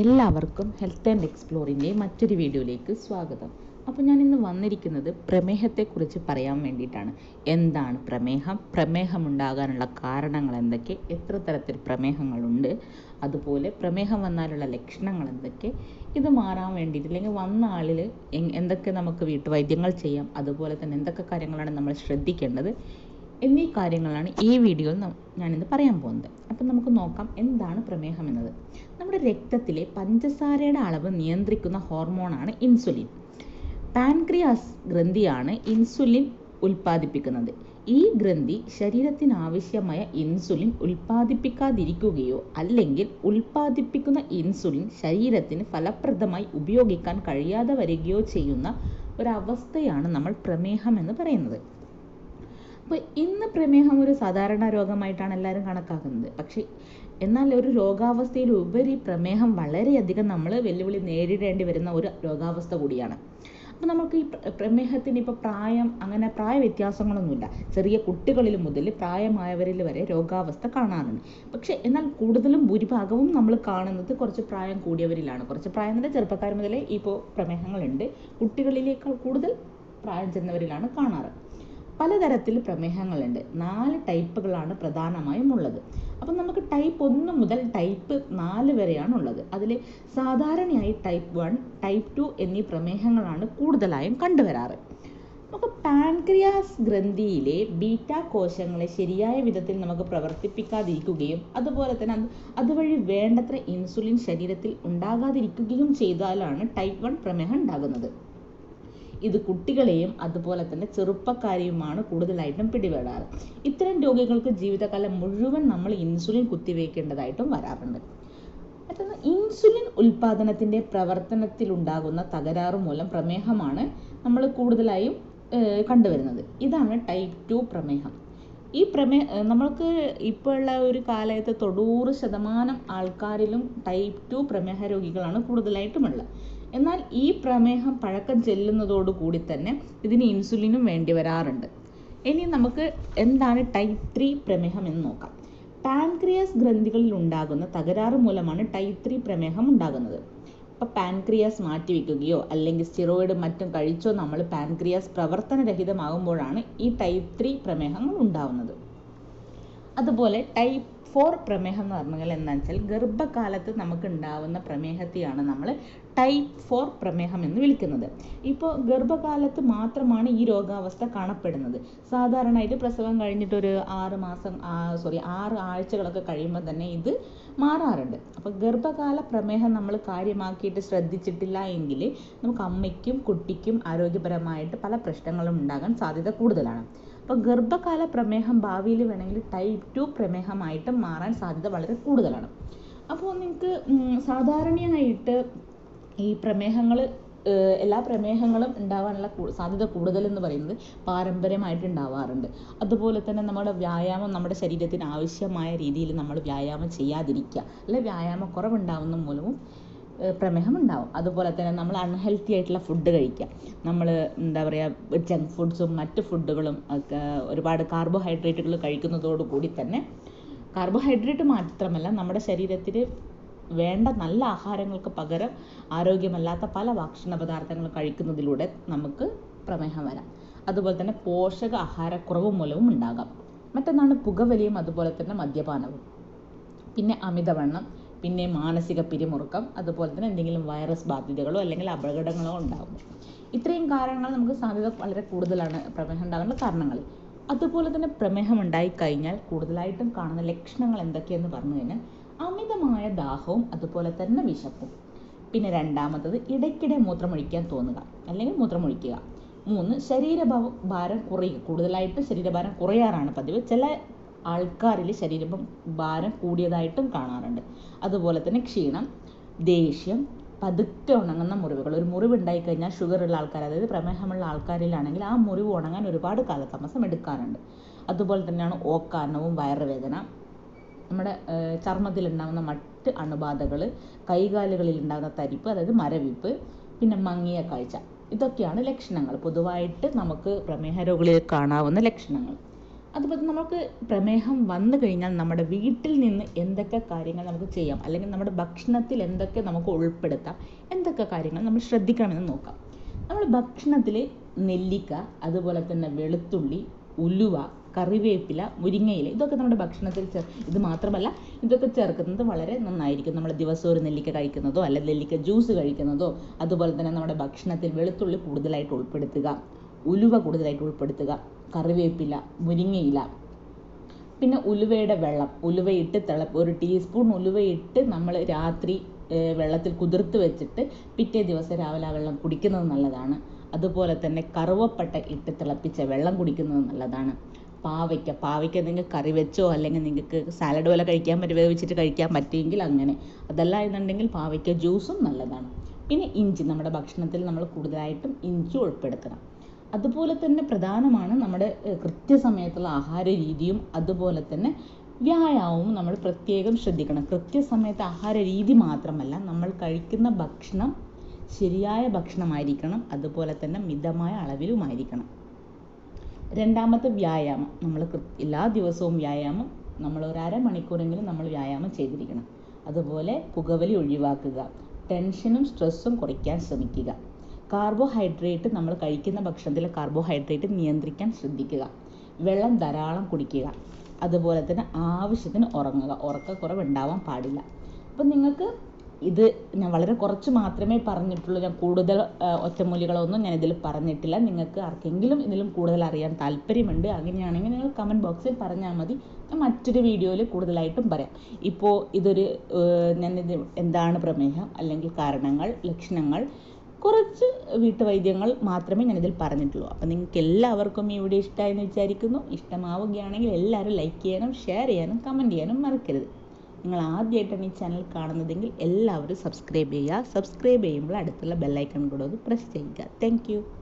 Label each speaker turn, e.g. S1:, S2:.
S1: എല്ലാവർക്കും health and എക്സ്പ്ലോറിൻ്റെ മറ്റൊരു വീഡിയോയിലേക്ക് സ്വാഗതം അപ്പോൾ ഞാൻ ഇന്ന് വന്നിരിക്കുന്നത് പ്രമേഹത്തെക്കുറിച്ച് പറയാൻ വേണ്ടിയിട്ടാണ് എന്താണ് പ്രമേഹം പ്രമേഹം ഉണ്ടാകാനുള്ള കാരണങ്ങൾ എന്തൊക്കെ എത്ര തരത്തിൽ പ്രമേഹങ്ങളുണ്ട് അതുപോലെ പ്രമേഹം വന്നാലുള്ള ലക്ഷണങ്ങൾ എന്തൊക്കെ ഇത് മാറാൻ വേണ്ടിയിട്ട് അല്ലെങ്കിൽ വന്ന ആളിൽ എന്തൊക്കെ നമുക്ക് വീട്ടുവൈദ്യങ്ങൾ ചെയ്യാം അതുപോലെ തന്നെ എന്തൊക്കെ കാര്യങ്ങളാണ് നമ്മൾ ശ്രദ്ധിക്കേണ്ടത് എന്നീ കാര്യങ്ങളാണ് ഈ വീഡിയോയിൽ ഞാനിന്ന് പറയാൻ പോകുന്നത് അപ്പം നമുക്ക് നോക്കാം എന്താണ് പ്രമേഹം എന്നത് നമ്മുടെ രക്തത്തിലെ പഞ്ചസാരയുടെ അളവ് നിയന്ത്രിക്കുന്ന ഹോർമോണാണ് ഇൻസുലിൻ പാൻക്രിയാസ് ഗ്രന്ഥിയാണ് ഇൻസുലിൻ ഉൽപ്പാദിപ്പിക്കുന്നത് ഈ ഗ്രന്ഥി ശരീരത്തിന് ആവശ്യമായ ഇൻസുലിൻ ഉൽപ്പാദിപ്പിക്കാതിരിക്കുകയോ അല്ലെങ്കിൽ ഉൽപ്പാദിപ്പിക്കുന്ന ഇൻസുലിൻ ശരീരത്തിന് ഫലപ്രദമായി ഉപയോഗിക്കാൻ കഴിയാതെ വരികയോ ചെയ്യുന്ന ഒരവസ്ഥയാണ് നമ്മൾ പ്രമേഹം എന്ന് പറയുന്നത് അപ്പോൾ ഇന്ന് പ്രമേഹം ഒരു സാധാരണ രോഗമായിട്ടാണ് എല്ലാവരും കണക്കാക്കുന്നത് പക്ഷേ എന്നാൽ ഒരു രോഗാവസ്ഥയിൽ ഉപരി പ്രമേഹം വളരെയധികം നമ്മൾ വെല്ലുവിളി നേരിടേണ്ടി വരുന്ന ഒരു രോഗാവസ്ഥ കൂടിയാണ് അപ്പോൾ നമുക്ക് ഈ പ്രമേഹത്തിന് ഇപ്പോൾ പ്രായം അങ്ങനെ പ്രായ വ്യത്യാസങ്ങളൊന്നുമില്ല ചെറിയ കുട്ടികളിൽ മുതൽ പ്രായമായവരിൽ വരെ രോഗാവസ്ഥ കാണാറുണ്ട് പക്ഷേ എന്നാൽ കൂടുതലും ഭൂരിഭാഗവും നമ്മൾ കാണുന്നത് കുറച്ച് പ്രായം കൂടിയവരിലാണ് കുറച്ച് പ്രായം തന്നെ ചെറുപ്പക്കാർ മുതലേ ഇപ്പോൾ പ്രമേഹങ്ങളുണ്ട് കുട്ടികളിലേക്കാൾ കൂടുതൽ പ്രായം ചെന്നവരിലാണ് കാണാറ് പലതരത്തിൽ പ്രമേഹങ്ങളുണ്ട് നാല് ടൈപ്പുകളാണ് പ്രധാനമായും ഉള്ളത് അപ്പം നമുക്ക് ടൈപ്പ് ഒന്ന് മുതൽ ടൈപ്പ് നാല് വരെയാണ് ഉള്ളത് അതിൽ സാധാരണയായി ടൈപ്പ് വൺ ടൈപ്പ് ടു എന്നീ പ്രമേഹങ്ങളാണ് കൂടുതലായും കണ്ടുവരാറ് നമുക്ക് പാൻക്രിയാസ് ഗ്രന്ഥിയിലെ ബീറ്റ കോശങ്ങളെ ശരിയായ വിധത്തിൽ നമുക്ക് പ്രവർത്തിപ്പിക്കാതിരിക്കുകയും അതുപോലെ തന്നെ അതുവഴി വേണ്ടത്ര ഇൻസുലിൻ ശരീരത്തിൽ ഉണ്ടാകാതിരിക്കുകയും ചെയ്താലാണ് ടൈപ്പ് വൺ പ്രമേഹം ഉണ്ടാകുന്നത് ഇത് കുട്ടികളെയും അതുപോലെ തന്നെ ചെറുപ്പക്കാരെയുമാണ് കൂടുതലായിട്ടും പിടിപെടാറ് ഇത്തരം രോഗികൾക്ക് ജീവിതകാലം മുഴുവൻ നമ്മൾ ഇൻസുലിൻ കുത്തിവെക്കേണ്ടതായിട്ടും വരാറുണ്ട് മറ്റൊന്ന് ഇൻസുലിൻ പ്രവർത്തനത്തിൽ പ്രവർത്തനത്തിലുണ്ടാകുന്ന തകരാറ് മൂലം പ്രമേഹമാണ് നമ്മൾ കൂടുതലായും കണ്ടുവരുന്നത് ഇതാണ് ടൈപ്പ് ടു പ്രമേഹം ഈ പ്രമേ നമ്മൾക്ക് ഇപ്പോഴുള്ള ഒരു കാലത്ത് തൊണ്ണൂറ് ശതമാനം ആൾക്കാരിലും ടൈപ്പ് ടു പ്രമേഹ രോഗികളാണ് കൂടുതലായിട്ടുമുള്ളത് എന്നാൽ ഈ പ്രമേഹം പഴക്കം ചെല്ലുന്നതോടുകൂടി തന്നെ ഇതിന് ഇൻസുലിനും വേണ്ടി വരാറുണ്ട് ഇനി നമുക്ക് എന്താണ് ടൈപ്പ് ത്രീ പ്രമേഹം എന്ന് നോക്കാം പാൻക്രിയാസ് ഗ്രന്ഥികളിൽ ഉണ്ടാകുന്ന തകരാറ് മൂലമാണ് ടൈപ്പ് ത്രീ പ്രമേഹം ഉണ്ടാകുന്നത് ഇപ്പോൾ പാൻക്രിയാസ് മാറ്റിവെക്കുകയോ അല്ലെങ്കിൽ സ്റ്റിറോയിഡ് മറ്റും കഴിച്ചോ നമ്മൾ പാൻക്രിയാസ് പ്രവർത്തനരഹിതമാകുമ്പോഴാണ് ഈ ടൈപ്പ് ത്രീ പ്രമേഹങ്ങൾ ഉണ്ടാവുന്നത് അതുപോലെ ടൈപ്പ് ഫോർ പ്രമേഹം എന്ന് പറഞ്ഞാൽ എന്താണെന്ന് വെച്ചാൽ ഗർഭകാലത്ത് നമുക്ക് ഉണ്ടാവുന്ന പ്രമേഹത്തെയാണ് നമ്മൾ ടൈപ്പ് ഫോർ പ്രമേഹം എന്ന് വിളിക്കുന്നത് ഇപ്പോൾ ഗർഭകാലത്ത് മാത്രമാണ് ഈ രോഗാവസ്ഥ കാണപ്പെടുന്നത് സാധാരണ ഇത് പ്രസവം കഴിഞ്ഞിട്ടൊരു ആറ് മാസം സോറി ആറ് ആഴ്ചകളൊക്കെ കഴിയുമ്പോൾ തന്നെ ഇത് മാറാറുണ്ട് അപ്പോൾ ഗർഭകാല പ്രമേഹം നമ്മൾ കാര്യമാക്കിയിട്ട് ശ്രദ്ധിച്ചിട്ടില്ല എങ്കിൽ നമുക്ക് അമ്മയ്ക്കും കുട്ടിക്കും ആരോഗ്യപരമായിട്ട് പല പ്രശ്നങ്ങളും ഉണ്ടാകാൻ സാധ്യത കൂടുതലാണ് അപ്പോൾ ഗർഭകാല പ്രമേഹം ഭാവിയിൽ വേണമെങ്കിൽ ടൈപ്പ് ടു പ്രമേഹമായിട്ട് മാറാൻ സാധ്യത വളരെ കൂടുതലാണ് അപ്പോൾ നിങ്ങൾക്ക് സാധാരണയായിട്ട് ഈ പ്രമേഹങ്ങൾ എല്ലാ പ്രമേഹങ്ങളും ഉണ്ടാവാനുള്ള സാധ്യത കൂടുതലെന്ന് പറയുന്നത് പാരമ്പര്യമായിട്ട് ഉണ്ടാവാറുണ്ട് അതുപോലെ തന്നെ നമ്മുടെ വ്യായാമം നമ്മുടെ ശരീരത്തിന് ആവശ്യമായ രീതിയിൽ നമ്മൾ വ്യായാമം ചെയ്യാതിരിക്കുക അല്ലെ വ്യായാമ കുറവുണ്ടാവുന്ന മൂലവും പ്രമേഹം ഉണ്ടാവും അതുപോലെ തന്നെ നമ്മൾ അൺഹെൽത്തി ആയിട്ടുള്ള ഫുഡ് കഴിക്കുക നമ്മൾ എന്താ പറയുക ജങ്ക് ഫുഡ്സും മറ്റ് ഫുഡുകളും ഒക്കെ ഒരുപാട് കാർബോഹൈഡ്രേറ്റുകൾ കഴിക്കുന്നതോടുകൂടി തന്നെ കാർബോഹൈഡ്രേറ്റ് മാത്രമല്ല നമ്മുടെ ശരീരത്തിൽ വേണ്ട നല്ല ആഹാരങ്ങൾക്ക് പകരം ആരോഗ്യമല്ലാത്ത പല ഭക്ഷണ പദാർത്ഥങ്ങൾ കഴിക്കുന്നതിലൂടെ നമുക്ക് പ്രമേഹം വരാം അതുപോലെ തന്നെ പോഷക ആഹാരക്കുറവ് മൂലവും ഉണ്ടാകാം മറ്റൊന്നാണ് പുകവലിയും അതുപോലെ തന്നെ മദ്യപാനവും പിന്നെ അമിതവണ്ണം പിന്നെ മാനസിക പിരിമുറുക്കം അതുപോലെ തന്നെ എന്തെങ്കിലും വൈറസ് ബാധ്യതകളോ അല്ലെങ്കിൽ അപകടങ്ങളോ ഉണ്ടാകും ഇത്രയും കാരണങ്ങൾ നമുക്ക് സാധ്യത വളരെ കൂടുതലാണ് പ്രമേഹം ഉണ്ടാകേണ്ട കാരണങ്ങൾ അതുപോലെ തന്നെ പ്രമേഹം കഴിഞ്ഞാൽ കൂടുതലായിട്ടും കാണുന്ന ലക്ഷണങ്ങൾ എന്തൊക്കെയെന്ന് പറഞ്ഞു കഴിഞ്ഞാൽ അമിതമായ ദാഹവും അതുപോലെ തന്നെ വിശപ്പും പിന്നെ രണ്ടാമത്തത് ഇടയ്ക്കിടെ മൂത്രമൊഴിക്കാൻ തോന്നുക അല്ലെങ്കിൽ മൂത്രമൊഴിക്കുക മൂന്ന് ശരീരഭാരം ഭാരം കുറയുക കൂടുതലായിട്ട് ശരീരഭാരം കുറയാറാണ് പതിവ് ചില ആൾക്കാരിൽ ശരീര ഭാരം കൂടിയതായിട്ടും കാണാറുണ്ട് അതുപോലെ തന്നെ ക്ഷീണം ദേഷ്യം പതുക്കെ ഉണങ്ങുന്ന മുറിവുകൾ ഒരു മുറിവ് ഉണ്ടായി കഴിഞ്ഞാൽ ഷുഗർ ഉള്ള ആൾക്കാർ അതായത് പ്രമേഹമുള്ള ആൾക്കാരിലാണെങ്കിൽ ആ മുറിവ് ഉണങ്ങാൻ ഒരുപാട് കാലതാമസം എടുക്കാറുണ്ട് അതുപോലെ തന്നെയാണ് ഓക്കാനവും വയറുവേദന നമ്മുടെ ചർമ്മത്തിലുണ്ടാകുന്ന മറ്റ് അണുബാധകൾ കൈകാലുകളിൽ ഉണ്ടാകുന്ന തരിപ്പ് അതായത് മരവിപ്പ് പിന്നെ മങ്ങിയ കാഴ്ച ഇതൊക്കെയാണ് ലക്ഷണങ്ങൾ പൊതുവായിട്ട് നമുക്ക് പ്രമേഹ രോഗികളിൽ കാണാവുന്ന ലക്ഷണങ്ങൾ അതുപോലെ നമുക്ക് പ്രമേഹം വന്നു കഴിഞ്ഞാൽ നമ്മുടെ വീട്ടിൽ നിന്ന് എന്തൊക്കെ കാര്യങ്ങൾ നമുക്ക് ചെയ്യാം അല്ലെങ്കിൽ നമ്മുടെ ഭക്ഷണത്തിൽ എന്തൊക്കെ നമുക്ക് ഉൾപ്പെടുത്താം എന്തൊക്കെ കാര്യങ്ങൾ നമ്മൾ ശ്രദ്ധിക്കണമെന്ന് നോക്കാം നമ്മൾ ഭക്ഷണത്തിൽ നെല്ലിക്ക അതുപോലെ തന്നെ വെളുത്തുള്ളി ഉലുവ കറിവേപ്പില മുരിങ്ങയില ഇതൊക്കെ നമ്മുടെ ഭക്ഷണത്തിൽ ചേർ ഇത് മാത്രമല്ല ഇതൊക്കെ ചേർക്കുന്നത് വളരെ നന്നായിരിക്കും നമ്മൾ ദിവസം ഒരു നെല്ലിക്ക കഴിക്കുന്നതോ അല്ലെങ്കിൽ നെല്ലിക്ക ജ്യൂസ് കഴിക്കുന്നതോ അതുപോലെ തന്നെ നമ്മുടെ ഭക്ഷണത്തിൽ വെളുത്തുള്ളി കൂടുതലായിട്ട് ഉൾപ്പെടുത്തുക ഉലുവ കൂടുതലായിട്ട് ഉൾപ്പെടുത്തുക കറിവേപ്പില മുരിങ്ങയില പിന്നെ ഉലുവയുടെ വെള്ളം ഉലുവയിട്ട് തിള ഒരു ടീസ്പൂൺ ഉലുവയിട്ട് നമ്മൾ രാത്രി വെള്ളത്തിൽ കുതിർത്ത് വെച്ചിട്ട് പിറ്റേ ദിവസം രാവിലെ ആ വെള്ളം കുടിക്കുന്നത് നല്ലതാണ് അതുപോലെ തന്നെ കറുവപ്പട്ട ഇട്ട് തിളപ്പിച്ച വെള്ളം കുടിക്കുന്നത് നല്ലതാണ് പാവയ്ക്ക പാവയ്ക്ക നിങ്ങൾക്ക് കറി വെച്ചോ അല്ലെങ്കിൽ നിങ്ങൾക്ക് സാലഡ് പോലെ കഴിക്കാൻ പറ്റും വെച്ചിട്ട് കഴിക്കാൻ പറ്റിയെങ്കിൽ അങ്ങനെ അതല്ല എന്നുണ്ടെങ്കിൽ പാവയ്ക്ക ജ്യൂസും നല്ലതാണ് പിന്നെ ഇഞ്ചി നമ്മുടെ ഭക്ഷണത്തിൽ നമ്മൾ കൂടുതലായിട്ടും ഇഞ്ചി ഉൾപ്പെടുത്തണം അതുപോലെ തന്നെ പ്രധാനമാണ് നമ്മുടെ കൃത്യസമയത്തുള്ള ആഹാര രീതിയും അതുപോലെ തന്നെ വ്യായാമവും നമ്മൾ പ്രത്യേകം ശ്രദ്ധിക്കണം കൃത്യസമയത്ത് ആഹാര രീതി മാത്രമല്ല നമ്മൾ കഴിക്കുന്ന ഭക്ഷണം ശരിയായ ഭക്ഷണമായിരിക്കണം അതുപോലെ തന്നെ മിതമായ അളവിലുമായിരിക്കണം രണ്ടാമത്തെ വ്യായാമം നമ്മൾ എല്ലാ ദിവസവും വ്യായാമം നമ്മൾ ഒരു അരമണിക്കൂറെങ്കിലും നമ്മൾ വ്യായാമം ചെയ്തിരിക്കണം അതുപോലെ പുകവലി ഒഴിവാക്കുക ടെൻഷനും സ്ട്രെസ്സും കുറയ്ക്കാൻ ശ്രമിക്കുക കാർബോഹൈഡ്രേറ്റ് നമ്മൾ കഴിക്കുന്ന ഭക്ഷണത്തിലെ കാർബോഹൈഡ്രേറ്റ് നിയന്ത്രിക്കാൻ ശ്രദ്ധിക്കുക വെള്ളം ധാരാളം കുടിക്കുക അതുപോലെ തന്നെ ആവശ്യത്തിന് ഉറങ്ങുക ഉറക്കക്കുറവ് ഉണ്ടാവാൻ പാടില്ല അപ്പം നിങ്ങൾക്ക് ഇത് ഞാൻ വളരെ കുറച്ച് മാത്രമേ പറഞ്ഞിട്ടുള്ളൂ ഞാൻ കൂടുതൽ ഒറ്റമൂലികളൊന്നും ഞാൻ ഇതിൽ പറഞ്ഞിട്ടില്ല നിങ്ങൾക്ക് ആർക്കെങ്കിലും ഇതിലും കൂടുതൽ അറിയാൻ താല്പര്യമുണ്ട് അങ്ങനെയാണെങ്കിൽ നിങ്ങൾ കമൻറ്റ് ബോക്സിൽ പറഞ്ഞാൽ മതി ഞാൻ മറ്റൊരു വീഡിയോയിൽ കൂടുതലായിട്ടും പറയാം ഇപ്പോൾ ഇതൊരു ഞാനിത് എന്താണ് പ്രമേഹം അല്ലെങ്കിൽ കാരണങ്ങൾ ലക്ഷണങ്ങൾ കുറച്ച് വീട്ടുവൈദ്യങ്ങൾ മാത്രമേ ഞാനിതിൽ പറഞ്ഞിട്ടുള്ളൂ അപ്പോൾ നിങ്ങൾക്ക് എല്ലാവർക്കും ഈ വീഡിയോ ഇഷ്ടമായെന്ന് വിചാരിക്കുന്നു ഇഷ്ടമാവുകയാണെങ്കിൽ എല്ലാവരും ലൈക്ക് ചെയ്യാനും ഷെയർ ചെയ്യാനും കമൻറ്റ് ചെയ്യാനും മറക്കരുത് നിങ്ങൾ ആദ്യമായിട്ടാണ് ഈ ചാനൽ കാണുന്നതെങ്കിൽ എല്ലാവരും സബ്സ്ക്രൈബ് ചെയ്യുക സബ്സ്ക്രൈബ് ചെയ്യുമ്പോൾ അടുത്തുള്ള ബെല്ലൈക്കൺ കൂടെ ഒന്ന് പ്രസ് ചെയ്യുക താങ്ക്